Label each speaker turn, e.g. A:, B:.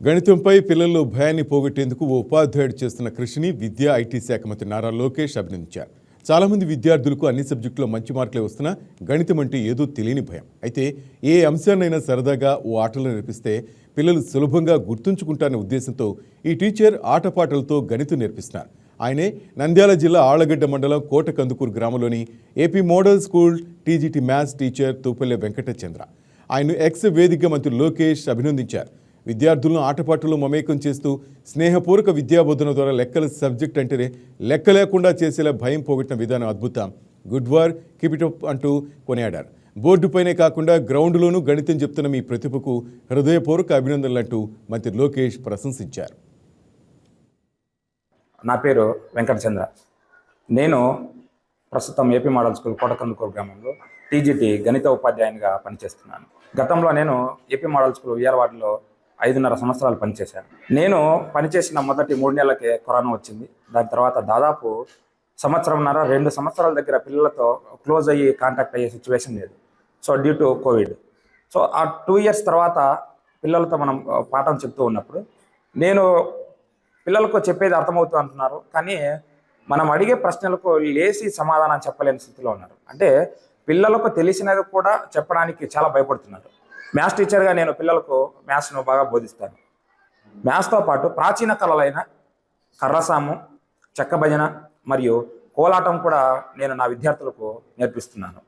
A: గణితంపై పిల్లల్లో భయాన్ని పోగొట్టేందుకు ఓ ఉపాధ్యాయుడు చేస్తున్న కృషిని విద్యా ఐటీ శాఖ మంత్రి నారా లోకేష్ అభినందించారు. చాలామంది విద్యార్థులకు అన్ని సబ్జెక్టులో మంచి మార్కులే వస్తున్నా గణితం అంటే ఏదో తెలియని భయం. అయితే ఏ అంశాన్నైనా సరదాగా ఓ ఆటలు నేర్పిస్తే పిల్లలు సులభంగా గుర్తుంచుకుంటారనే ఉద్దేశంతో ఈ టీచర్ ఆటపాటలతో గణితం నేర్పిస్తున్నారు. ఆయనే నంద్యాల జిల్లా ఆళ్ళగడ్డ మండలం కోటకందుకూరు గ్రామంలోని AP model school TGT maths teacher Thupalle Venkatachandra. ఆయన ఎక్స్ వేదిక మంత్రి లోకేష్ అభినందించారు. విద్యార్థులను ఆటపాటలు మమేకం చేస్తూ స్నేహపూర్వక విద్యాబోధన ద్వారా లెక్కల సబ్జెక్ట్ అంటేనే లెక్క లేకుండా చేసేలా భయం పోగొట్టిన విధానం అద్భుతం. గుడ్ వార్ కిపిటప్ అంటూ కొనియాడారు. బోర్డుపైనే కాకుండా గ్రౌండ్లోనూ గణితం చెప్తున్న మీ ప్రతిభకు హృదయపూర్వక అభినందనలు అంటూ మంత్రి లోకేష్ ప్రశంసించారు.
B: నా పేరు వెంకటచంద్ర. నేను ప్రస్తుతం ఏపీ మోడల్ స్కూల్ కోటకందుకూరు గ్రామంలో టీజీటీ గణిత ఉపాధ్యాయునిగా పనిచేస్తున్నాను. గతంలో నేను ఏపీ మోడల్ స్కూల్ ఉయ్యాలవాడలో ఐదున్నర సంవత్సరాలు పనిచేశాను. నేను పనిచేసిన మొదటి మూడు నెలలకే కరోనా వచ్చింది. దాని తర్వాత దాదాపు సంవత్సరంన్నర రెండు సంవత్సరాల దగ్గర పిల్లలతో క్లోజ్ అయ్యి కాంటాక్ట్ అయ్యే సిచ్యువేషన్ లేదు. So due to COVID so ఆ టూ ఇయర్స్ తర్వాత పిల్లలతో మనం పాఠం చెప్తూ ఉన్నప్పుడు నేను పిల్లలకు చెప్పేది అర్థమవుతూ అంటున్నారు. కానీ మనం అడిగే ప్రశ్నలకు లేచి సమాధానం చెప్పలేని స్థితిలో ఉన్నారు. అంటే పిల్లలకు తెలిసినది కూడా చెప్పడానికి చాలా భయపడుతున్నారు. మ్యాథ్స్ టీచర్గా నేను పిల్లలకు మ్యాథ్స్ను బాగా బోధిస్తాను. మ్యాథ్స్తో పాటు ప్రాచీన కళలైన కర్రసాము చెక్క భజన మరియు కోలాటం కూడా నేను నా విద్యార్థులకు నేర్పిస్తున్నాను.